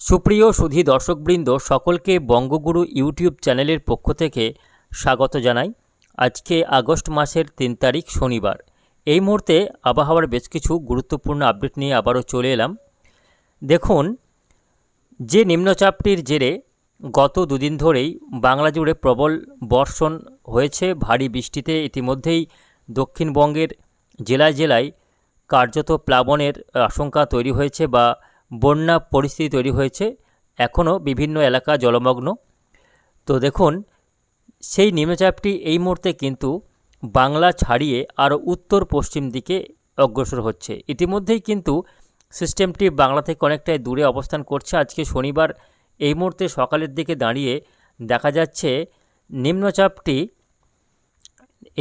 সুপ্রিয় সুধী দর্শকবৃন্দ, সকলকে বঙ্গগুরু ইউটিউব চ্যানেলের পক্ষ থেকে স্বাগত জানাই। আজকে আগস্ট মাসের তিন তারিখ শনিবার। এই মুহূর্তে আবহাওয়ার বেশ কিছু গুরুত্বপূর্ণ আপডেট নিয়ে আবারও চলে এলাম। দেখুন, যে নিম্নচাপটির জেরে গত দুদিন ধরেই বাংলা জুড়ে প্রবল বর্ষণ হয়েছে, ভারী বৃষ্টিতে ইতিমধ্যেই দক্ষিণবঙ্গের জেলায় জেলায় কার্যত প্লাবনের আশঙ্কা তৈরি হয়েছে বা বন্যা পরিস্থিতি তৈরি হয়েছে। এখনও বিভিন্ন এলাকা জলমগ্ন। তো দেখুন, সেই নিম্নচাপটি এই মুহূর্তে কিন্তু বাংলা ছাড়িয়ে আরও উত্তর পশ্চিম দিকে অগ্রসর হচ্ছে। ইতিমধ্যেই কিন্তু সিস্টেমটি বাংলা থেকে অনেকটাই দূরে অবস্থান করছে। আজকে শনিবার এই মুহূর্তে সকালের দিকে দাঁড়িয়ে দেখা যাচ্ছে, নিম্নচাপটি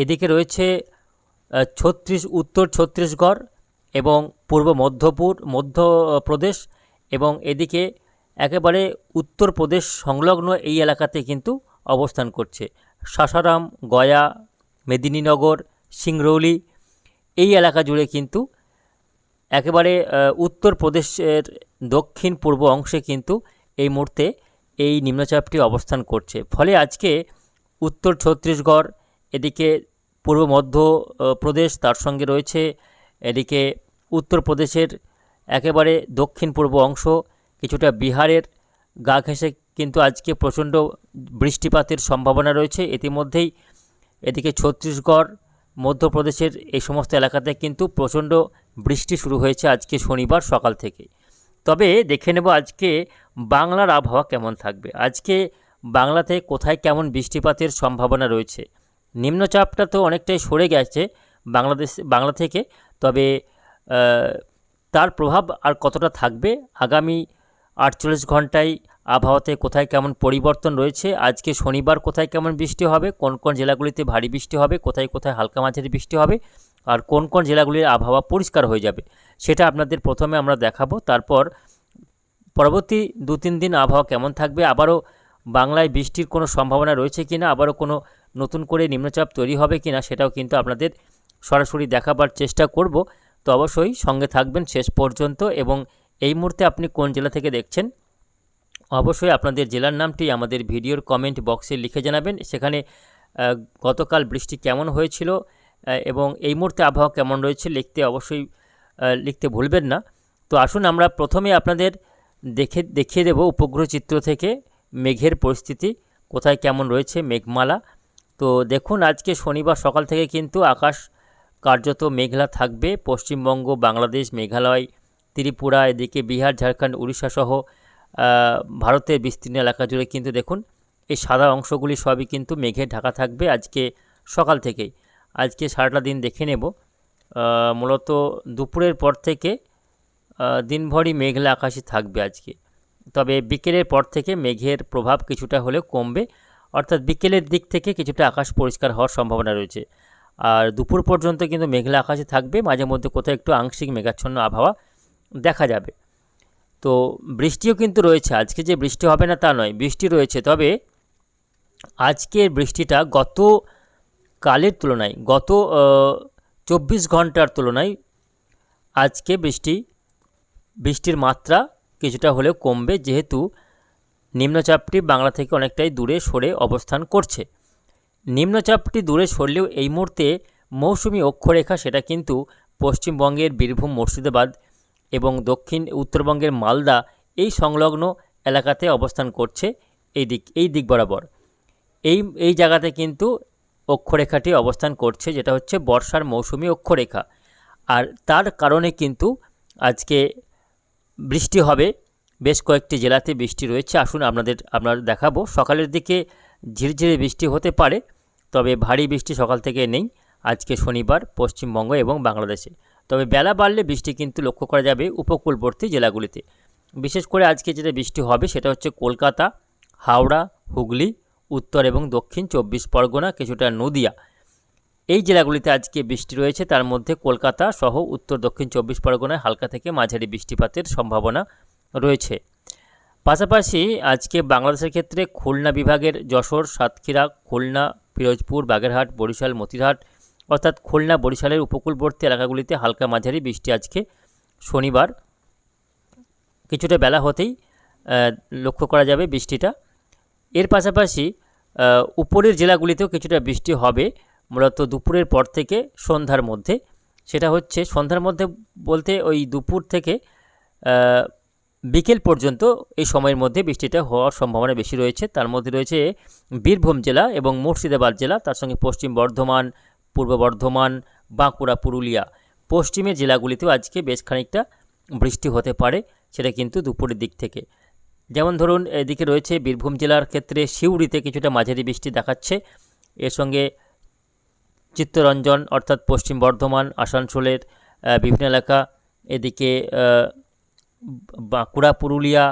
এদিকে রয়েছে ছত্রিশ, উত্তর ছত্তিশগড় এবং পূর্ব মধ্যপুর মধ্যপ্রদেশ এবং এদিকে একেবারে উত্তরপ্রদেশ সংলগ্ন এই এলাকাতে কিন্তু অবস্থান করছে। সাসারাম, গয়া, মেদিনীনগর, সিংরৌলি এই এলাকা জুড়ে কিন্তু একেবারে উত্তরপ্রদেশের দক্ষিণ পূর্ব অংশে কিন্তু এই মুহূর্তে এই নিম্নচাপটি অবস্থান করছে। ফলে আজকে উত্তর ছত্তিশগড়, এদিকে পূর্ব মধ্য প্রদেশ তার সঙ্গে রয়েছে, এদিকে উত্তরপ্রদেশের একেবারে দক্ষিণ পূর্ব অংশ, কিছুটা বিহারের গা ঘেঁষে কিন্তু আজকে প্রচণ্ড বৃষ্টিপাতের সম্ভাবনা রয়েছে। ইতিমধ্যেই এদিকে ছত্তিশগড়, মধ্যপ্রদেশের এই সমস্ত এলাকাতে কিন্তু প্রচণ্ড বৃষ্টি শুরু হয়েছে আজকে শনিবার সকাল থেকে। তবে দেখে নেব আজকে বাংলার আবহাওয়া কেমন থাকবে। আজকে বাংলাতে কোথায় কেমন বৃষ্টিপাতের সম্ভাবনা রয়েছে? নিম্নচাপটা তো অনেকটাই সরে গেছে বাংলাদেশ, বাংলা থেকে। তবে তার প্রভাব আর কতটা থাকবে? আগামী আটচল্লিশ ঘন্টায় আবহাওয়াতে কোথায় কেমন পরিবর্তন রয়েছে? আজকে শনিবার কোথায় কেমন বৃষ্টি হবে? কোন কোন জেলাগুলিতে ভারী বৃষ্টি হবে? কোথায় কোথায় হালকা মাঝারি বৃষ্টি হবে? আর কোন কোন জেলাগুলির আবহাওয়া পরিষ্কার হয়ে যাবে? সেটা আপনাদের প্রথমে আমরা দেখাবো। তারপর পরবর্তী দু তিন দিন আবহাওয়া কেমন থাকবে? আবারও বাংলায় বৃষ্টির কোনো সম্ভাবনা রয়েছে কি না? আবারও কোনো নতুন করে নিম্নচাপ তৈরি হবে কি না? সেটাও কিন্তু আপনাদের সরাসরি দেখাবার চেষ্টা করব। তো অবশ্যই সঙ্গে থাকবেন শেষ পর্যন্ত এবং এই মুহূর্তে আপনি কোন জেলা থেকে দেখছেন? অবশ্যই আপনাদের জেলার নামটি আমাদের ভিডিওর কমেন্ট বক্সে লিখে জানাবেন। সেখানে গতকাল বৃষ্টি কেমন হয়েছিল এবং এই মুহূর্তে আবহাওয়া কেমন রয়েছে লিখতে অবশ্যই লিখতে ভুলবেন না। তো আসুন আমরা প্রথমে আপনাদের দেখে, দেখিয়ে দেব উপগ্রহ চিত্র থেকে মেঘের পরিস্থিতি, কোথায় কেমন রয়েছে মেঘমালা। তো দেখুন, আজকে শনিবার সকাল থেকে কিন্তু আকাশ কার্যত মেঘলা থাকবে। পশ্চিমবঙ্গ, বাংলাদেশ, মেঘালয়, ত্রিপুরা, এদিকে বিহার, ঝাড়খণ্ড, উড়িষ্যা সহ ভারতের বিস্তীর্ণ এলাকা জুড়ে কিন্তু দেখুন, এই সাদা অংশগুলি সবই কিন্তু মেঘে ঢাকা থাকবে আজকে সকাল থেকেই। আজকে সারাটা দিন দেখে নেব মূলত দুপুরের পর থেকে দিনভরই মেঘলা আকাশে থাকবে আজকে। তবে বিকেলের পর থেকে মেঘের প্রভাব কিছুটা হলেও কমবে, অর্থাৎ বিকেলের দিক থেকে কিছুটা আকাশ পরিষ্কার হওয়ার সম্ভাবনা রয়েছে। আর দুপুর পর্যন্ত কিন্তু মেঘলা আকাশে থাকবে, মাঝে মধ্যে কোথাও একটু আংশিক মেঘাচ্ছন্ন আবহাওয়া দেখা যাবে। তো বৃষ্টিও কিন্তু রয়েছে, আজকে যে বৃষ্টি হবে না তা নয়, বৃষ্টি রয়েছে। তবে আজকের বৃষ্টিটা গত কালের তুলনায়, গত চব্বিশ ঘণ্টার তুলনায় আজকে বৃষ্টি, বৃষ্টির মাত্রা কিছুটা হলেও কমবে, যেহেতু নিম্নচাপটি বাংলা থেকে অনেকটাই দূরে সরে অবস্থান করছে। নিম্নচাপটি দূরে সরলেও এই মুহূর্তে মৌসুমি অক্ষরেখা সেটা কিন্তু পশ্চিমবঙ্গের বীরভূম, মুর্শিদাবাদ এবং দক্ষিণ উত্তরবঙ্গের মালদা এই সংলগ্ন এলাকাতে অবস্থান করছে এই দিক এই দিক বরাবর। এই এই জায়গাতে কিন্তু অক্ষরেখাটি অবস্থান করছে, যেটা হচ্ছে বর্ষার মৌসুমি অক্ষরেখা। আর তার কারণে কিন্তু আজকে বৃষ্টি হবে, বেশ কয়েকটি জেলাতে বৃষ্টি রয়েছে। আসুন আপনাদের আপনাদের দেখাবো। সকালের দিকে ঝিরঝিরে বৃষ্টি হতে পারে তবে ভারী বৃষ্টি সকাল থেকে নেই, আজকে শনিবার পশ্চিমবঙ্গ এবং বাংলাদেশে। তবে বেলা বাড়লে বৃষ্টি কিন্তু লক্ষ্য করা যাবে উপকূলবর্তী জেলাগুলিতে। বিশেষ করে আজকে যেটা বৃষ্টি হবে সেটা হচ্ছে কলকাতা, হাওড়া, হুগলি, উত্তর এবং দক্ষিণ চব্বিশ পরগনা, কিছুটা নদিয়া। এই জেলাগুলিতে আজকে বৃষ্টি রয়েছে, তার মধ্যে কলকাতা সহ উত্তর দক্ষিণ চব্বিশ পরগনায় হালকা থেকে মাঝারি বৃষ্টিপাতের সম্ভাবনা রয়েছে। পাশাপাশি আজকে বাংলাদেশের ক্ষেত্রে খুলনা বিভাগের যশোর, সাতক্ষীরা, খুলনা পিরোজপুর, বাগেরহাট, বরিশাল, মতিরহাট, অর্থাৎ খুলনা, বরিশালের উপকূলবর্তী এলাকাগুলিতে হালকা মাঝারি বৃষ্টি আজকে শনিবার। কিছুটা বেলা হতেই লক্ষ্য করা যাবে বৃষ্টিটা। এর পাশাপাশি উপরের জেলাগুলিতেও কিছুটা বৃষ্টি হবে, মূলত দুপুরের পর থেকে সন্ধ্যার মধ্যে। সেটা হচ্ছে সন্ধ্যার মধ্যে বলতে ওই দুপুর থেকে বিকেল পর্যন্ত এই সময়ের মধ্যে বৃষ্টিটা হওয়ার সম্ভাবনা বেশি রয়েছে। তার মধ্যে রয়েছে বীরভূম জেলা এবং মুর্শিদাবাদ জেলা, তার সঙ্গে পশ্চিম বর্ধমান, পূর্ব বর্ধমান, বাঁকুড়া, পুরুলিয়া। পশ্চিমের জেলাগুলিতেও আজকে বেশ খানিকটা বৃষ্টি হতে পারে, সেটা কিন্তু দুপুরের দিক থেকে। যেমন ধরুন, এদিকে রয়েছে বীরভূম জেলার ক্ষেত্রে সিউড়িতে কিছুটা মাঝারি বৃষ্টি দেখাচ্ছে। এর সঙ্গে চিত্তরঞ্জন, অর্থাৎ পশ্চিম বর্ধমান, আসানসোলের বিভিন্ন এলাকা, এদিকে বাঁকুড়া পুরুলিয়া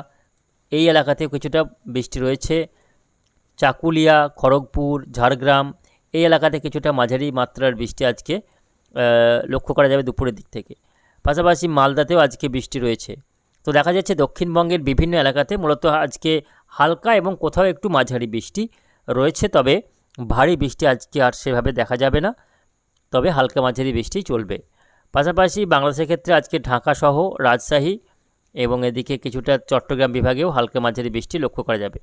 এই এলাকাতে কিছুটা বৃষ্টি রয়েছে। চাকুলিয়া, খড়গপুর, ঝাড়গ্রাম এই এলাকাতে কিছুটা মাঝারি মাত্রার বৃষ্টি আজকে লক্ষ্য করা যাবে দুপুরের দিক থেকে। পাশাপাশি মালদাতেও আজকে বৃষ্টি রয়েছে। তো দেখা যাচ্ছে দক্ষিণবঙ্গের বিভিন্ন এলাকাতে মূলত আজকে হালকা এবং কোথাও একটু মাঝারি বৃষ্টি রয়েছে, তবে ভারী বৃষ্টি আজকে আর সেভাবে দেখা যাবে না, তবে হালকা মাঝারি বৃষ্টি চলবে। পাশাপাশি বাংলাদেশের ক্ষেত্রে আজকে ঢাকা সহ রাজশাহী এবং এদিকে কিছুটা চট্টগ্রাম বিভাগেও হালকা মাঝারি বৃষ্টি লক্ষ্য করা যাবে।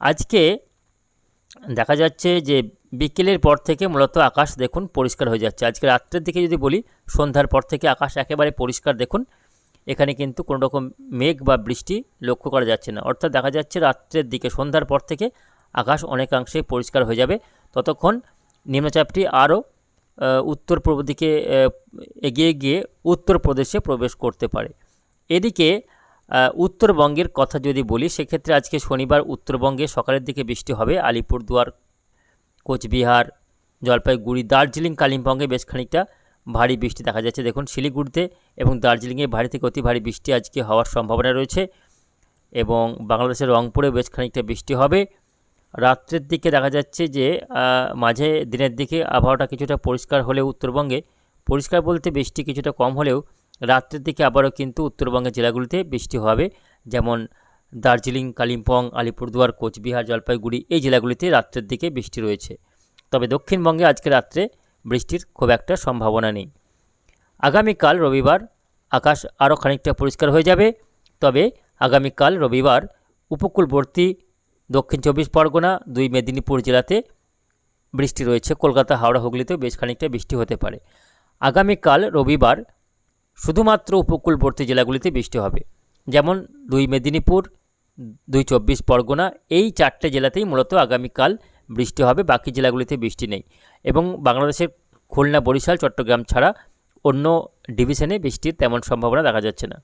আজকে দেখা যাচ্ছে যে বিকেলের পর থেকে মূলত আকাশ দেখুন পরিষ্কার হয়ে যাচ্ছে। আজকে রাত্রের দিকে যদি বলি, সন্ধ্যার পর থেকে আকাশ একেবারে পরিষ্কার দেখুন। এখানে কিন্তু কোনো রকম মেঘ বা বৃষ্টি লক্ষ্য করা যাচ্ছে না। অর্থাৎ দেখা যাচ্ছে রাত্রের দিকে, সন্ধ্যার পর থেকে আকাশ অনেকাংশে পরিষ্কার হয়ে যাবে। ততক্ষণ নিম্নচাপটি আরও উত্তর পূর্ব দিকে এগিয়ে গিয়ে উত্তরপ্রদেশে প্রবেশ করতে পারে। এদিকে উত্তরবঙ্গের কথা যদি বলি, সেক্ষেত্রে আজকে শনিবার উত্তরবঙ্গে সকালের দিকে বৃষ্টি হবে। আলিপুরদুয়ার, কোচবিহার, জলপাইগুড়ি, দার্জিলিং, কালিম্পংয়ে বেশ খানিকটা ভারী বৃষ্টি দেখা যাচ্ছে। দেখুন, শিলিগুড়িতে এবং দার্জিলিংয়ে ভারী থেকে অতি ভারী বৃষ্টি আজকে হওয়ার সম্ভাবনা রয়েছে এবং বাংলাদেশের রংপুরে বেশ খানিকটা বৃষ্টি হবে। রাত্রের দিকে দেখা যাচ্ছে যে মাঝে দিনের দিকে আবহাওয়াটা কিছুটা পরিষ্কার হলেও উত্তরবঙ্গে পরিষ্কার বলতে বৃষ্টি কিছুটা কম হলেও রাত্রের দিকে আবারও কিন্তু উত্তরবঙ্গের জেলাগুলিতে বৃষ্টি হবে। যেমন দার্জিলিং, কালিম্পং, আলিপুরদুয়ার, কোচবিহার, জলপাইগুড়ি এই জেলাগুলিতে রাত্রের দিকে বৃষ্টি রয়েছে। তবে দক্ষিণবঙ্গে আজকে রাত্রে বৃষ্টির খুব একটা সম্ভাবনা নেই। আগামীকাল রবিবার আকাশ আরও খানিকটা পরিষ্কার হয়ে যাবে। তবে আগামীকাল রবিবার উপকূলবর্তী দক্ষিণ চব্বিশ পরগনা, দুই মেদিনীপুর জেলাতে বৃষ্টি রয়েছে। কলকাতা, হাওড়া, হুগলিতেও বেশ খানিকটা বৃষ্টি হতে পারে। আগামীকাল রবিবার শুধুমাত্র উপকূলবর্তী জেলাগুলিতে বৃষ্টি হবে। যেমন দুই মেদিনীপুর, দুই চব্বিশ পরগনা, এই চারটে জেলাতেই মূলত আগামীকাল বৃষ্টি হবে, বাকি জেলাগুলিতে বৃষ্টি নেই। এবং বাংলাদেশের খুলনা, বরিশাল, চট্টগ্রাম ছাড়া অন্য ডিভিশনে বৃষ্টির তেমন সম্ভাবনা দেখা যাচ্ছে না।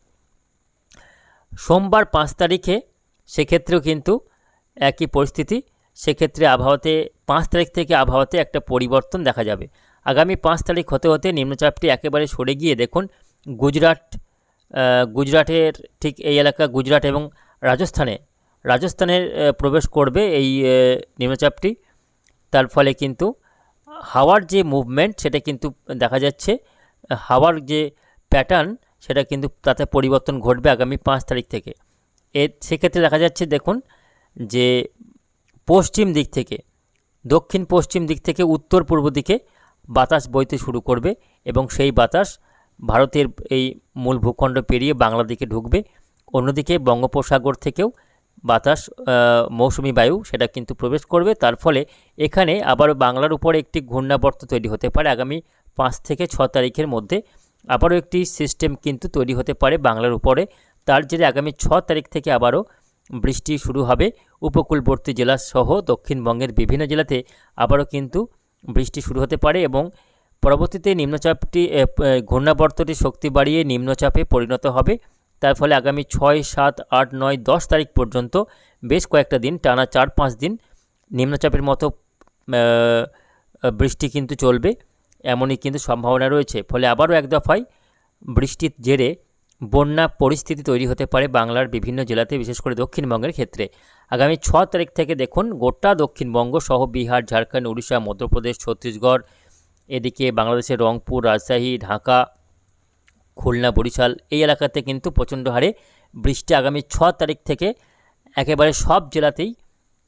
সোমবার পাঁচ তারিখে সেক্ষেত্রেও কিন্তু একই পরিস্থিতি। সেক্ষেত্রে আবহাওয়াতে, পাঁচ তারিখ থেকে আবহাওয়াতে একটা পরিবর্তন দেখা যাবে। আগামী পাঁচ তারিখ হতে হতে নিম্নচাপটি একেবারে সরে গিয়ে দেখুন গুজরাট গুজরাটের ঠিক এই এলাকা গুজরাট এবং রাজস্থানে রাজস্থানের প্রবেশ করবে এই নিম্নচাপটি। তার ফলে কিন্তু হাওয়ার যে মুভমেন্ট সেটা কিন্তু দেখা যাচ্ছে, হাওয়ার যে প্যাটার্ন সেটা কিন্তু তাতে পরিবর্তন ঘটবে আগামী পাঁচ তারিখ থেকে। এ সেক্ষেত্রে দেখা যাচ্ছে দেখুন যে পশ্চিম দিক থেকে, দক্ষিণ পশ্চিম দিক থেকে উত্তর পূর্ব দিকে বাতাস বইতে শুরু করবে এবং সেই বাতাস ভারতের এই মূল ভূখণ্ড পেরিয়ে বাংলা দিকে ঢুকবে। অন্যদিকে বঙ্গোপসাগর থেকেও বাতাস মৌসুমি বায়ু সেটা কিন্তু প্রবেশ করবে। তার ফলে এখানে আবার বাংলার উপরে একটি ঘূর্ণাবর্ত তৈরি হতে পারে। আগামী পাঁচ থেকে ছ তারিখের মধ্যে আবারও একটি সিস্টেম কিন্তু তৈরি হতে পারে বাংলার উপরে। তার জেরে আগামী ছ তারিখ থেকে আবারও বৃষ্টি শুরু হবে। উপকূলবর্তী জেলা সহ দক্ষিণবঙ্গের বিভিন্ন জেলাতে আবারও কিন্তু বৃষ্টি শুরু হতে পারে এবং পরবর্তীতে নিম্নচাপটি ঘূর্ণাবর্তটি শক্তি বাড়িয়ে নিম্নচাপে পরিণত হবে। তার ফলে আগামী ছয়, সাত, আট, নয়, দশ তারিখ পর্যন্ত বেশ কয়েকটা দিন, টানা চার, পাঁচ দিন নিম্নচাপের মতো বৃষ্টি কিন্তু চলবে, এমনই কিন্তু সম্ভাবনা রয়েছে। ফলে আবারও এক দফায় বৃষ্টির জেরে বন্যা পরিস্থিতি তৈরি হতে পারে বাংলার বিভিন্ন জেলাতে, বিশেষ করে দক্ষিণবঙ্গের ক্ষেত্রে। আগামী ছ তারিখ থেকে দেখুন গোটা দক্ষিণবঙ্গ সহ বিহার, ঝাড়খণ্ড, উড়িষ্যা, মধ্যপ্রদেশ, ছত্তিশগড় এদিকে বাংলাদেশের রংপুর, রাজশাহী, ঢাকা, খুলনা, বরিশাল এই এলাকাতে কিন্তু প্রচণ্ড হারে বৃষ্টি আগামী ছ তারিখ থেকে একেবারে সব জেলাতেই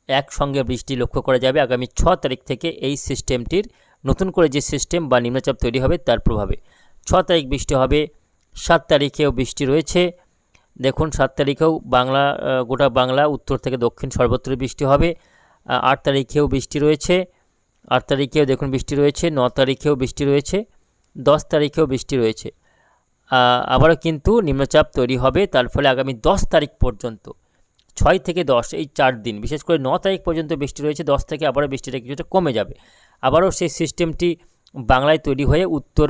একসঙ্গে বৃষ্টি লক্ষ্য করা যাবে। আগামী ছ তারিখ থেকে এই সিস্টেমটির নতুন করে যে সিস্টেম বা নিম্নচাপ তৈরি হবে তার প্রভাবে। ছ তারিখ বৃষ্টি হবে, সাত তারিখেও বৃষ্টি রয়েছে। দেখুন, সাত তারিখেও বাংলা গোটা বাংলা, উত্তর থেকে দক্ষিণ সর্বত্র বৃষ্টি হবে। আট তারিখেও বৃষ্টি রয়েছে। আট তারিখেও দেখুন বৃষ্টি রয়েছে, ন তারিখেও বৃষ্টি রয়েছে, দশ তারিখেও বৃষ্টি রয়েছে। আবারও কিন্তু নিম্নচাপ তৈরি হবে, তার ফলে আগামী দশ তারিখ পর্যন্ত, ছয় থেকে দশ এই চার দিন, বিশেষ করে ন তারিখ পর্যন্ত বৃষ্টি রয়েছে, দশ থেকে আবারও বৃষ্টিটা কিছুটা কমে যাবে। আবারও সেই সিস্টেমটি বাংলায় তৈরি হয়ে উত্তর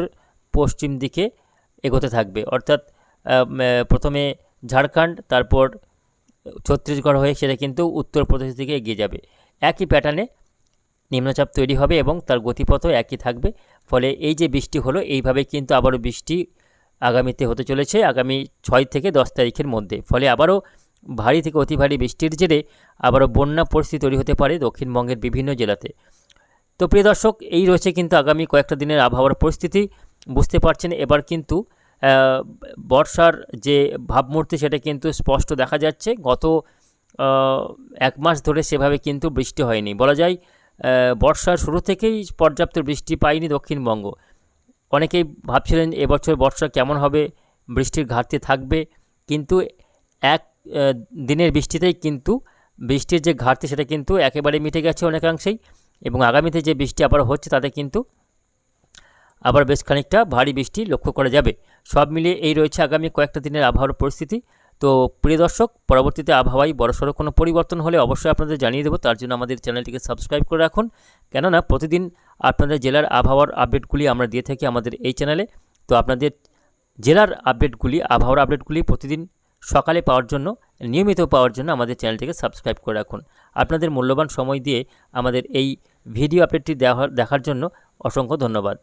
পশ্চিম দিকে এগোতে থাকবে। অর্থাৎ প্রথমে ঝাড়খণ্ড, তারপর ছত্তিশগড় হয়ে সেটা কিন্তু উত্তরপ্রদেশের দিকে এগিয়ে যাবে। একই প্যাটার্নে নিম্নচাপ তৈরি হবে এবং তার গতিপথও একই থাকবে। ফলে এই যে বৃষ্টি হলো, এইভাবে কিন্তু আবারও বৃষ্টি আগামীতে হতে চলেছে আগামী ছয় থেকে দশ তারিখের মধ্যে। ফলে আবারও ভারী থেকে অতি ভারী বৃষ্টির জেরে আবারও বন্যা পরিস্থিতি তৈরি হতে পারে দক্ষিণবঙ্গের বিভিন্ন জেলাতে। তো প্রিয় দর্শক, এই রয়েছে কিন্তু আগামী কয়েকটা দিনের আবহাওয়ার পরিস্থিতি। বুঝতে পারছেন, এবার কিন্তু বর্ষার যে ভাবমূর্তি সেটা কিন্তু স্পষ্ট দেখা যাচ্ছে। গত এক মাস ধরে সেভাবে কিন্তু বৃষ্টি হয়নি। বলা যায় বর্ষার শুরু থেকেই পর্যাপ্ত বৃষ্টি পায়নি দক্ষিণবঙ্গ। অনেকেই ভাবছিলেন এবছর বর্ষা কেমন হবে, বৃষ্টির ঘাটতি থাকবে, কিন্তু এক দিনের বৃষ্টিতেই কিন্তু বৃষ্টির যে ঘাটতি সেটা কিন্তু একেবারে মিটে গেছে অনেকাংশেই এবং আগামীতে যে বৃষ্টি আবার হচ্ছে তাতে কিন্তু আবার বেশ খানিকটা ভারী বৃষ্টি লক্ষ্য করা যাবে। সব মিলিয়ে এই রয়েছে আগামী কয়েকটা দিনের আবহাওয়ার পরিস্থিতি। তো প্রিয় দর্শক, পরবর্তীতে আবহাওয়ায় বড়সড় কোনো পরিবর্তন হলে অবশ্যই আপনাদের জানিয়ে দেবো, তার জন্য আমাদের চ্যানেলটিকে সাবস্ক্রাইব করে রাখুন। কেননা প্রতিদিন আপনাদের জেলার আবহাওয়ার আপডেটগুলি আমরা দিয়ে থাকি আমাদের এই চ্যানেলে। তো আপনাদের জেলার আপডেটগুলি, আবহাওয়ার আপডেটগুলি প্রতিদিন সকালে পাওয়ার জন্য, নিয়মিত পাওয়ার জন্য আমাদের চ্যানেলটিকে সাবস্ক্রাইব করে রাখুন। আপনাদের মূল্যবান সময় দিয়ে আমাদের এই ভিডিও আপডেটটি দেখার জন্য অসংখ্য ধন্যবাদ।